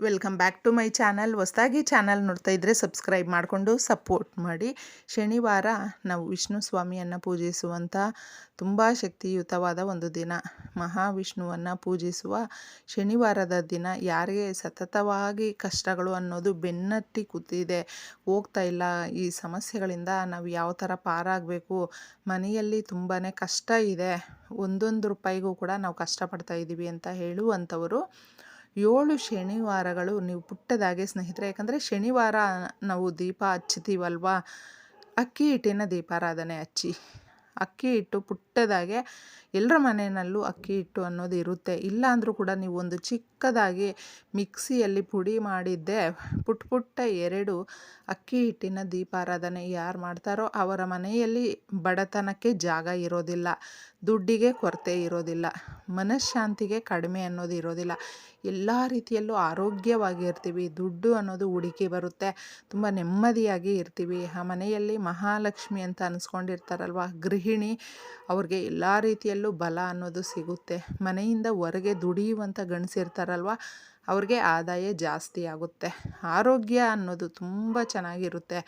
Welcome back to my channel ಹೊಸದಾಗಿ channel ನೋಡ್ತಾ ಇದ್ದರೆ ಸಬ್ಸ್ಕ್ರೈಬ್ ಮಾಡಿಕೊಂಡು ಸಪೋರ್ಟ್ ಮಾಡಿ. ಶನಿವಾರ ನಾವು ವಿಷ್ಣು ಸ್ವಾಮಿಯನ್ನು ಪೂಜಿಸುವಂಥ ತುಂಬ ಶಕ್ತಿಯುತವಾದ ಒಂದು ದಿನ. ಮಹಾವಿಷ್ಣುವನ್ನು ಪೂಜಿಸುವ ಶನಿವಾರದ ದಿನ. ಯಾರಿಗೆ ಸತತವಾಗಿ ಕಷ್ಟಗಳು ಅನ್ನೋದು ಬೆನ್ನಟ್ಟಿ ಕೂತಿದೆ. ಹೋಗ್ತಾ ಇಲ್ಲ. ಈ ಸಮಸ್ಯೆಗಳಿಂದ ನಾವು ಯಾವ ಥರ ಪಾರಾಗಬೇಕು? ಮನೆಯಲ್ಲಿ ತುಂಬಾ ಕಷ್ಟ ಇದೆ. ಒಂದೊಂದು ರೂಪಾಯಿಗೂ ಕೂಡ ನಾವು ಕಷ್ಟಪಡ್ತಾ ಇದ್ದೀವಿ ಅಂತ ಹೇಳುವಂಥವರು ಏಳು ಶನಿವಾರಗಳು ನೀವು ಪುಟ್ಟದಾಗೆ ಸ್ನೇಹಿತರೆ, ಯಾಕಂದರೆ ಶನಿವಾರ ನಾವು ದೀಪ ಹಚ್ತೀವಲ್ವಾ ಅಕ್ಕಿ ಹಿಟ್ಟಿನ ದೀಪಾರಾಧನೆ ಹಚ್ಚಿ ಅಕ್ಕಿ ಹಿಟ್ಟು ಪುಟ್ಟದಾಗೆ ಎಲ್ಲರ ಮನೆಯಲ್ಲೂ ಅಕ್ಕಿ ಹಿಟ್ಟು ಅನ್ನೋದು ಇರುತ್ತೆ. ಇಲ್ಲ ಅಂದರೂ ಕೂಡ ನೀವು ಒಂದು ಚಿಕ್ಕದಾಗಿ ಮಿಕ್ಸಿಯಲ್ಲಿ ಪುಡಿ ಮಾಡಿದ್ದೆ ಪುಟ್ಟ ಪುಟ್ಟ ಎರಡು ಅಕ್ಕಿ ಹಿಟ್ಟಿನ ದೀಪಾರಾಧನೆ ಯಾರು ಮಾಡ್ತಾರೋ ಅವರ ಮನೆಯಲ್ಲಿ ಬಡತನಕ್ಕೆ ಜಾಗ ಇರೋದಿಲ್ಲ, ದುಡ್ಡಿಗೆ ಕೊರತೆ ಇರೋದಿಲ್ಲ ಮನಃಶಾಂತಿಗೆ ಕಡಿಮೆ ಅನ್ನೋದು ಇರೋದಿಲ್ಲ. ಎಲ್ಲ ರೀತಿಯಲ್ಲೂ ಆರೋಗ್ಯವಾಗಿರ್ತೀವಿ, ದುಡ್ಡು ಅನ್ನೋದು ಹುಡುಕಿ ಬರುತ್ತೆ, ತುಂಬ ನೆಮ್ಮದಿಯಾಗಿ ಇರ್ತೀವಿ. ಆ ಮನೆಯಲ್ಲಿ ಮಹಾಲಕ್ಷ್ಮಿ ಅಂತ ಅನಿಸ್ಕೊಂಡಿರ್ತಾರಲ್ವ, ಗೃಹಿಣಿ ಅವ್ರಿಗೆ ಎಲ್ಲ ರೀತಿಯಲ್ಲೂ ಬಲ ಅನ್ನೋದು ಸಿಗುತ್ತೆ. ಮನೆಯಿಂದ ಹೊರಗೆ ದುಡಿಯುವಂಥ ಗಂಡಸಿರ್ತಾರಲ್ವ ಅವ್ರಿಗೆ ಆದಾಯ ಜಾಸ್ತಿ ಆಗುತ್ತೆ. ಆರೋಗ್ಯ ಅನ್ನೋದು ತುಂಬ ಚೆನ್ನಾಗಿರುತ್ತೆ.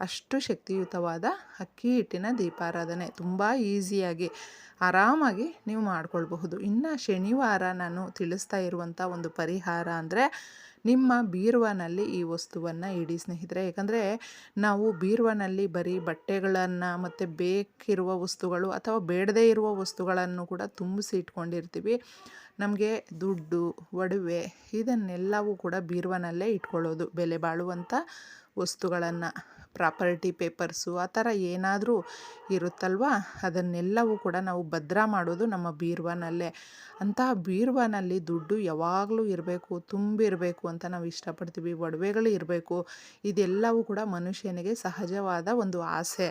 ಅಷ್ಟು ಶಕ್ತಿಯುತವಾದ ಅಕ್ಕಿ ಹಿಟ್ಟಿನ ದೀಪಾರಾಧನೆ ತುಂಬ ಈಸಿಯಾಗಿ, ಆರಾಮಾಗಿ ನೀವು ಮಾಡ್ಕೊಳ್ಬಹುದು. ಇನ್ನು ಶನಿವಾರ ನಾನು ತಿಳಿಸ್ತಾ ಇರುವಂಥ ಒಂದು ಪರಿಹಾರ ಅಂದರೆ ನಿಮ್ಮ ಬೀರುವನಲ್ಲಿ ಈ ವಸ್ತುವನ್ನು ಇಡಿ ಸ್ನೇಹಿತರೆ. ಯಾಕಂದರೆ ನಾವು ಬೀರುವನಲ್ಲಿ ಬರೀ ಬಟ್ಟೆಗಳನ್ನು ಮತ್ತು ಬೇಕಿರುವ ವಸ್ತುಗಳು ಅಥವಾ ಬೇಡದೇ ಇರುವ ವಸ್ತುಗಳನ್ನು ಕೂಡ ತುಂಬಿಸಿ ಇಟ್ಕೊಂಡಿರ್ತೀವಿ. ನಮಗೆ ದುಡ್ಡು, ಒಡವೆ ಇದನ್ನೆಲ್ಲವೂ ಕೂಡ ಬೀರುವನಲ್ಲೇ ಇಟ್ಕೊಳ್ಳೋದು. ಬೆಲೆ ಬಾಳುವಂಥ ವಸ್ತುಗಳನ್ನು. ಪ್ರಾಪರ್ಟಿ ಪೇಪರ್ಸು ಆ ಥರ ಏನಾದರೂ ಇರುತ್ತಲ್ವ? ಅದನ್ನೆಲ್ಲವೂ ಕೂಡ ನಾವು ಭದ್ರ ಮಾಡೋದು ನಮ್ಮ ಬೀರುವನಲ್ಲೇ. ಅಂತಹ ಬೀರ್ವಾನಲ್ಲಿ ದುಡ್ಡು ಯಾವಾಗಲೂ ಇರಬೇಕು ತುಂಬಿರಬೇಕು ಅಂತ ನಾವು ಇಷ್ಟಪಡ್ತೀವಿ. ಒಡವೆಗಳು ಇರಬೇಕು. ಇದೆಲ್ಲವೂ ಕೂಡ ಮನುಷ್ಯನಿಗೆ ಸಹಜವಾದ ಒಂದು ಆಸೆ.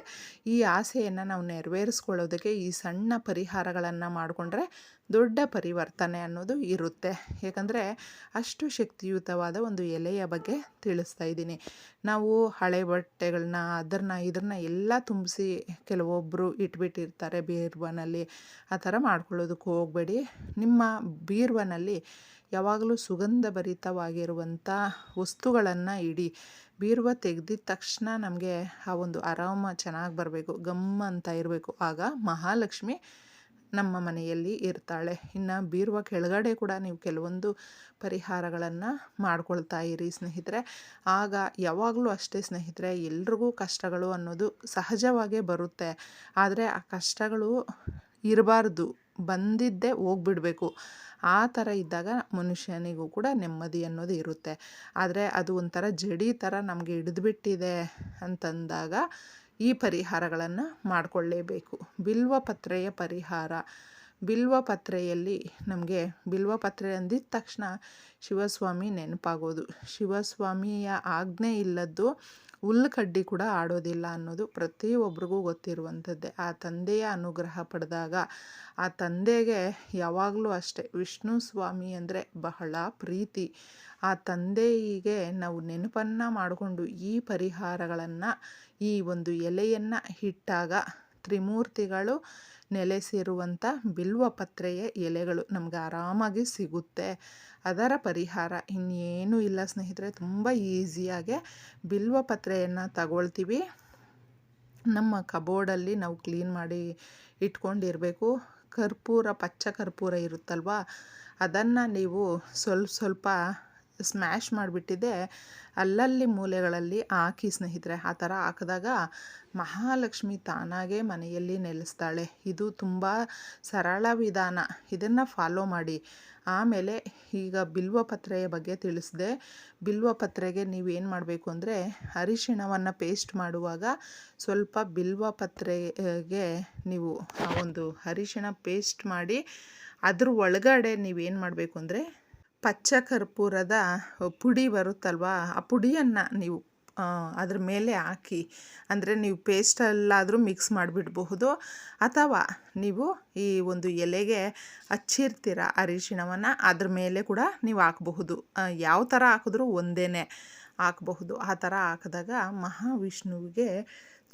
ಈ ಆಸೆಯನ್ನು ನಾವು ನೆರವೇರಿಸ್ಕೊಳ್ಳೋದಕ್ಕೆ ಈ ಸಣ್ಣ ಪರಿಹಾರಗಳನ್ನು ಮಾಡಿಕೊಂಡ್ರೆ ದೊಡ್ಡ ಪರಿವರ್ತನೆ ಅನ್ನೋದು ಇರುತ್ತೆ. ಏಕೆಂದರೆ ಅಷ್ಟು ಶಕ್ತಿಯುತವಾದ ಒಂದು ಎಲೆಯ ಬಗ್ಗೆ ತಿಳಿಸ್ತಾ ಇದ್ದೀನಿ. ನಾವು ಹಳೆ ಬಟ್ಟೆಗಳನ್ನ ಅದನ್ನ ಇದನ್ನ ಎಲ್ಲ ತುಂಬಿಸಿ ಕೆಲವೊಬ್ಬರು ಇಟ್ಬಿಟ್ಟಿರ್ತಾರೆ ಬೀರ್ವನಲ್ಲಿ. ಆ ಥರ ಮಾಡ್ಕೊಳ್ಳೋದಕ್ಕೆ ಹೋಗಬೇಡಿ. ನಿಮ್ಮ ಬೀರ್ವನಲ್ಲಿ ಯಾವಾಗಲೂ ಸುಗಂಧ ಭರಿತವಾಗಿರುವಂಥ ವಸ್ತುಗಳನ್ನು ಇಡಿ. ಬೀರುವ ತೆಗೆದಿದ ತಕ್ಷಣ ನಮಗೆ ಆ ಒಂದು ಆರಾಮ ಚೆನ್ನಾಗಿ ಬರಬೇಕು. ಗಮ್ ಅಂತ ಇರಬೇಕು. ಆಗ ಮಹಾಲಕ್ಷ್ಮಿ ನಮ್ಮ ಮನೆಯಲ್ಲಿ ಇರ್ತಾಳೆ. ಇನ್ನು ಬೀರುವ ಕೆಳಗಡೆ ಕೂಡ ನೀವು ಕೆಲವೊಂದು ಪರಿಹಾರಗಳನ್ನು ಮಾಡ್ಕೊಳ್ತಾ ಇರಿ ಸ್ನೇಹಿತರೆ. ಆಗ ಯಾವಾಗಲೂ ಅಷ್ಟೇ ಸ್ನೇಹಿತರೆ, ಎಲ್ರಿಗೂ ಕಷ್ಟಗಳು ಅನ್ನೋದು ಸಹಜವಾಗೇ ಬರುತ್ತೆ. ಆದರೆ ಆ ಕಷ್ಟಗಳು ಇರಬಾರ್ದು. ಬಂದಿದ್ದೇ ಹೋಗ್ಬಿಡಬೇಕು. ಆ ಥರ ಇದ್ದಾಗ ಮನುಷ್ಯನಿಗೂ ಕೂಡ ನೆಮ್ಮದಿ ಅನ್ನೋದು ಇರುತ್ತೆ. ಆದರೆ ಅದು ಒಂಥರ ಜಡಿ ಥರ ನಮಗೆ ಹಿಡಿದ್ಬಿಟ್ಟಿದೆ ಅಂತಂದಾಗ ಈ ಪರಿಹಾರಗಳನ್ನು ಮಾಡಿಕೊಳ್ಳೇಬೇಕು. ಬಿಲ್ವ ಪತ್ರೆಯ ಪರಿಹಾರ. ಬಿಲ್ವ ಪತ್ರೆಯಲ್ಲಿ ನಮಗೆ ಬಿಲ್ವ ಪತ್ರೆ ಅಂದಿದ ತಕ್ಷಣ ಶಿವಸ್ವಾಮಿ ನೆನಪಾಗೋದು. ಶಿವಸ್ವಾಮಿಯ ಆಜ್ಞೆ ಇಲ್ಲದ್ದು ಹುಲ್ಲು ಕಡ್ಡಿ ಕೂಡ ಆಡೋದಿಲ್ಲ ಅನ್ನೋದು ಪ್ರತಿಯೊಬ್ಬರಿಗೂ ಗೊತ್ತಿರುವಂಥದ್ದೇ. ಆ ತಂದೆಯ ಅನುಗ್ರಹ ಪಡೆದಾಗ ಆ ತಂದೆಗೆ ಯಾವಾಗಲೂ ಅಷ್ಟೇ ವಿಷ್ಣು ಸ್ವಾಮಿ ಅಂದರೆ ಬಹಳ ಪ್ರೀತಿ. ಆ ತಂದೆಯಿಗೆ ನಾವು ನೆನಪನ್ನು ಮಾಡಿಕೊಂಡು ಈ ಪರಿಹಾರಗಳನ್ನು, ಈ ಒಂದು ಎಲೆಯನ್ನು ಇಟ್ಟಾಗ ತ್ರಿಮೂರ್ತಿಗಳು ನೆಲೆಸಿರುವಂಥ ಬಿಲ್ವಪತ್ರೆಯ ಎಲೆಗಳು ನಮ್ಗೆ ಆರಾಮಾಗಿ ಸಿಗುತ್ತೆ. ಅದರ ಪರಿಹಾರ ಇನ್ನೇನೂ ಇಲ್ಲ ಸ್ನೇಹಿತರೆ, ತುಂಬ ಈಸಿಯಾಗೆ ಬಿಲ್ವಪತ್ರೆಯನ್ನು ತಗೊಳ್ತೀವಿ. ನಮ್ಮ ಕಬೋರ್ಡಲ್ಲಿ ನಾವು ಕ್ಲೀನ್ ಮಾಡಿ ಇಟ್ಕೊಂಡಿರಬೇಕು. ಕರ್ಪೂರ ಪಚ್ಚ ಕರ್ಪೂರ ಇರುತ್ತಲ್ವ? ಅದನ್ನು ನೀವು ಸ್ವಲ್ಪ ಸ್ವಲ್ಪ ಸ್ಮ್ಯಾಶ್ ಮಾಡಿಬಿಟ್ಟಿದ್ದೆ ಅಲ್ಲಲ್ಲಿ ಮೂಲೆಗಳಲ್ಲಿ ಹಾಕಿ ಸ್ನೇಹಿತರೆ, ಆ ಥರ ಹಾಕಿದಾಗ ಮಹಾಲಕ್ಷ್ಮಿ ತಾನಾಗೆ ಮನೆಯಲ್ಲಿ ನೆಲೆಸ್ತಾಳೆ. ಇದು ತುಂಬ ಸರಳ ವಿಧಾನ. ಇದನ್ನು ಫಾಲೋ ಮಾಡಿ. ಆಮೇಲೆ ಈಗ ಬಿಲ್ವಪತ್ರೆಯ ಬಗ್ಗೆ ತಿಳಿಸಿದೆ. ಬಿಲ್ವಪತ್ರೆಗೆ ನೀವೇನು ಮಾಡಬೇಕು ಅಂದರೆ, ಅರಿಶಿಣವನ್ನು ಪೇಸ್ಟ್ ಮಾಡುವಾಗ ಸ್ವಲ್ಪ ಬಿಲ್ವಪತ್ರೆಗೆ ನೀವು ಒಂದು ಅರಿಶಿಣ ಪೇಸ್ಟ್ ಮಾಡಿ, ಅದ್ರ ಒಳಗಡೆ ನೀವೇನು ಮಾಡಬೇಕು ಅಂದರೆ ಪಚ್ಚ ಕರ್ಪೂರದ ಪುಡಿ ಬರುತ್ತಲ್ವ? ಆ ಪುಡಿಯನ್ನು ನೀವು ಅದ್ರ ಮೇಲೆ ಹಾಕಿ, ಅಂದರೆ ನೀವು ಪೇಸ್ಟಲ್ಲಾದರೂ ಮಿಕ್ಸ್ ಮಾಡಿಬಿಡಬಹುದು. ಅಥವಾ ನೀವು ಈ ಒಂದು ಎಲೆಗೆ ಹಚ್ಚಿರ್ತೀರ ಅರಿಶಿಣವನ್ನು, ಅದ್ರ ಮೇಲೆ ಕೂಡ ನೀವು ಹಾಕಬಹುದು. ಯಾವ ಥರ ಹಾಕಿದ್ರೂ ಒಂದೇ ಹಾಕಬಹುದು. ಆ ಥರ ಹಾಕಿದಾಗ ಮಹಾವಿಷ್ಣುವಿಗೆ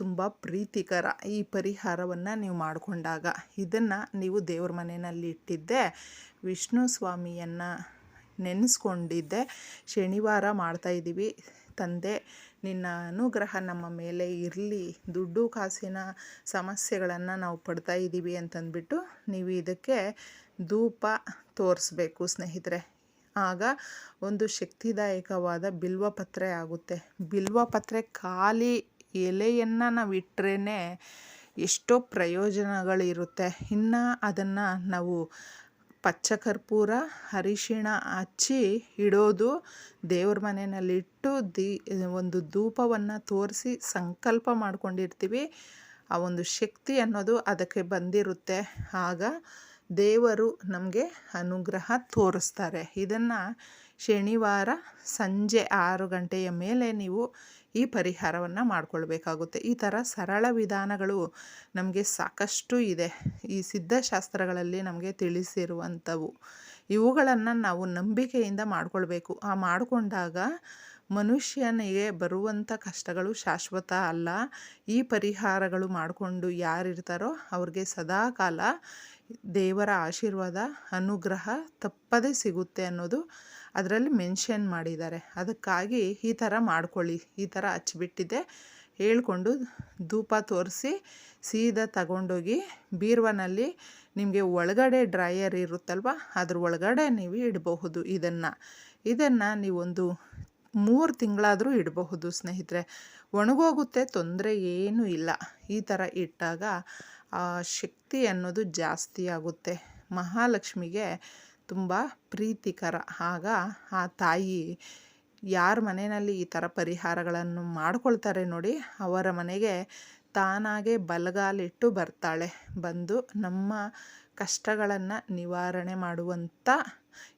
ತುಂಬ ಪ್ರೀತಿಕರ ಈ ಪರಿಹಾರವನ್ನು ನೀವು ಮಾಡಿಕೊಂಡಾಗ. ಇದನ್ನು ನೀವು ದೇವ್ರ ಮನೆಯಲ್ಲಿ ಇಟ್ಟಿದ್ದೆ ವಿಷ್ಣು ಸ್ವಾಮಿಯನ್ನು ನೆನೆಸ್ಕೊಂಡಿದ್ದೆ. ಶನಿವಾರ ಮಾಡ್ತಾಯಿದ್ದೀವಿ ತಂದೆ, ನಿನ್ನ ಅನುಗ್ರಹ ನಮ್ಮ ಮೇಲೆ ಇರಲಿ. ದುಡ್ಡು ಕಾಸಿನ ಸಮಸ್ಯೆಗಳನ್ನು ನಾವು ಪಡ್ತಾ ಇದ್ದೀವಿ ಅಂತಂದ್ಬಿಟ್ಟು ನೀವು ಇದಕ್ಕೆ ಧೂಪ ತೋರಿಸ್ಬೇಕು ಸ್ನೇಹಿತರೆ. ಆಗ ಒಂದು ಶಕ್ತಿದಾಯಕವಾದ ಬಿಲ್ವಪತ್ರೆ ಆಗುತ್ತೆ. ಬಿಲ್ವಪತ್ರೆ ಖಾಲಿ ಎಲೆಯನ್ನು ನಾವು ಇಟ್ಟರೆ ಎಷ್ಟೋ ಪ್ರಯೋಜನಗಳಿರುತ್ತೆ. ಇನ್ನು ಅದನ್ನು ನಾವು ಪಚ್ಚಕರ್ಪೂರ ಅರಿಶಿಣ ಹಚ್ಚಿ ಇಡೋದು ದೇವ್ರ ಮನೆಯಲ್ಲಿಟ್ಟು ದಿ, ಒಂದು ಧೂಪವನ್ನು ತೋರಿಸಿ ಸಂಕಲ್ಪ ಮಾಡ್ಕೊಂಡಿರ್ತೀವಿ. ಆ ಒಂದು ಶಕ್ತಿ ಅನ್ನೋದು ಅದಕ್ಕೆ ಬಂದಿರುತ್ತೆ. ಆಗ ದೇವರು ನಮಗೆ ಅನುಗ್ರಹ ತೋರಿಸ್ತಾರೆ. ಇದನ್ನು ಶನಿವಾರ ಸಂಜೆ ಆರು ಗಂಟೆಯ ಮೇಲೆ ನೀವು ಈ ಪರಿಹಾರವನ್ನು ಮಾಡಿಕೊಳ್ಬೇಕಾಗುತ್ತೆ. ಈ ಥರ ಸರಳ ವಿಧಾನಗಳು ನಮಗೆ ಸಾಕಷ್ಟು ಇದೆ. ಈ ಸಿದ್ಧಶಾಸ್ತ್ರಗಳಲ್ಲಿ ನಮಗೆ ತಿಳಿಸಿರುವಂಥವು. ಇವುಗಳನ್ನು ನಾವು ನಂಬಿಕೆಯಿಂದ ಮಾಡಿಕೊಳ್ಬೇಕು. ಆ ಮಾಡಿಕೊಂಡಾಗ ಮನುಷ್ಯನಿಗೆ ಬರುವಂಥ ಕಷ್ಟಗಳು ಶಾಶ್ವತ ಅಲ್ಲ. ಈ ಪರಿಹಾರಗಳು ಮಾಡಿಕೊಂಡು ಯಾರಿರ್ತಾರೋ ಅವ್ರಿಗೆ ಸದಾಕಾಲ ದೇವರ ಆಶೀರ್ವಾದ, ಅನುಗ್ರಹ ತಪ್ಪದೇ ಸಿಗುತ್ತೆ ಅನ್ನೋದು ಅದರಲ್ಲಿ ಮೆನ್ಷನ್ ಮಾಡಿದ್ದಾರೆ. ಅದಕ್ಕಾಗಿ ಈ ಥರ ಮಾಡ್ಕೊಳ್ಳಿ. ಈ ಥರ ಹಚ್ಬಿಟ್ಟಿದ್ದೆ ಹೇಳ್ಕೊಂಡು ಧೂಪ ತೋರಿಸಿ ಸೀದಾ ತಗೊಂಡೋಗಿ ಬೀರ್ವನಲ್ಲಿ ನಿಮಗೆ ಒಳಗಡೆ ಡ್ರೈಯರ್ ಇರುತ್ತಲ್ವ? ಅದ್ರ ಒಳಗಡೆ ನೀವು ಇಡಬಹುದು ಇದನ್ನು. ಇದನ್ನು ನೀವೊಂದು ಮೂರು ತಿಂಗಳಾದರೂ ಇಡಬಹುದು ಸ್ನೇಹಿತರೆ. ಒಣಗೋಗುತ್ತೆ, ತೊಂದರೆ ಏನೂ ಇಲ್ಲ. ಈ ಥರ ಇಟ್ಟಾಗ ಶಕ್ತಿ ಅನ್ನೋದು ಜಾಸ್ತಿ ಆಗುತ್ತೆ. ಮಹಾಲಕ್ಷ್ಮಿಗೆ ತುಂಬ ಪ್ರೀತಿಕರ. ಆಗ ಆ ತಾಯಿ ಯಾರ ಮನೆಯಲ್ಲಿ ಈ ಥರ ಪರಿಹಾರಗಳನ್ನು ಮಾಡ್ಕೊಳ್ತಾರೆ ನೋಡಿ, ಅವರ ಮನೆಗೆ ತಾನಾಗೆ ಬಲಗಾಲಿಟ್ಟು ಬರ್ತಾಳೆ. ಬಂದು ನಮ್ಮ ಕಷ್ಟಗಳನ್ನು ನಿವಾರಣೆ ಮಾಡುವಂಥ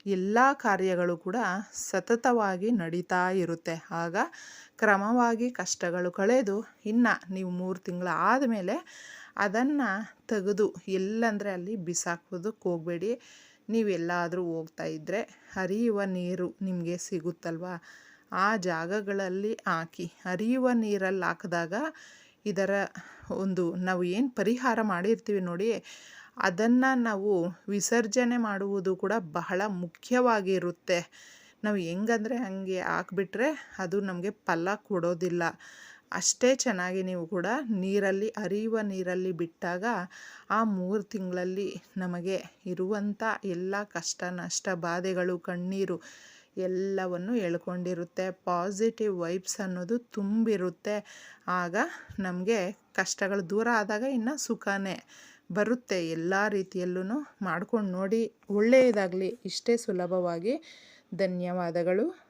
ಎಲ್ಲ ಕಾರ್ಯಗಳು ಕೂಡ ಸತತವಾಗಿ ನಡೀತಾ ಇರುತ್ತೆ. ಆಗ ಕ್ರಮವಾಗಿ ಕಷ್ಟಗಳು ಕಳೆದು ಇನ್ನು ನೀವು ಮೂರು ತಿಂಗಳು ಆದಮೇಲೆ ಅದನ್ನು ತೆಗೆದು ಎಲ್ಲಂದರೆ ಅಲ್ಲಿ ಬಿಸಾಕೋದಕ್ಕೆ ಹೋಗಬೇಡಿ. ನೀವೆಲ್ಲಾದರೂ ಹೋಗ್ತಾ ಇದ್ದರೆ ಹರಿಯುವ ನೀರು ನಿಮಗೆ ಸಿಗುತ್ತಲ್ವ? ಆ ಜಾಗಗಳಲ್ಲಿ ಹಾಕಿ, ಹರಿಯುವ ನೀರಲ್ಲಿ ಹಾಕಿದಾಗ ಇದರ ಒಂದು ನಾವು ಏನು ಪರಿಹಾರ ಮಾಡಿರ್ತೀವಿ ನೋಡಿ, ಅದನ್ನು ನಾವು ವಿಸರ್ಜನೆ ಮಾಡುವುದು ಕೂಡ ಬಹಳ ಮುಖ್ಯವಾಗಿರುತ್ತೆ. ನಾವು ಹೆಂಗಂದರೆ ಹಾಗೆ ಹಾಕ್ಬಿಟ್ರೆ ಅದು ನಮಗೆ ಫಲ ಕೊಡೋದಿಲ್ಲ. ಅಷ್ಟೇ ಚೆನ್ನಾಗಿ ನೀವು ಕೂಡ ನೀರಲ್ಲಿ ಹರಿಯುವ ನೀರಲ್ಲಿ ಬಿಟ್ಟಾಗ ಆ ಮೂರು ತಿಂಗಳಲ್ಲಿ ನಮಗೆ ಇರುವಂಥ ಎಲ್ಲ ಕಷ್ಟ, ನಷ್ಟ ಬಾಧೆಗಳು, ಕಣ್ಣೀರು ಎಲ್ಲವನ್ನು ಎಳ್ಕೊಂಡಿರುತ್ತೆ. ಪಾಸಿಟಿವ್ ವೈಬ್ಸ್ ಅನ್ನೋದು ತುಂಬಿರುತ್ತೆ. ಆಗ ನಮಗೆ ಕಷ್ಟಗಳು ದೂರ ಆದಾಗ ಇನ್ನು ಸುಖನೇ ಬರುತ್ತೆ. ಎಲ್ಲ ರೀತಿಯಲ್ಲೂ ಮಾಡ್ಕೊಂಡು ನೋಡಿ. ಒಳ್ಳೆಯದಾಗಲಿ. ಇಷ್ಟೇ ಸುಲಭವಾಗಿ. ಧನ್ಯವಾದಗಳು.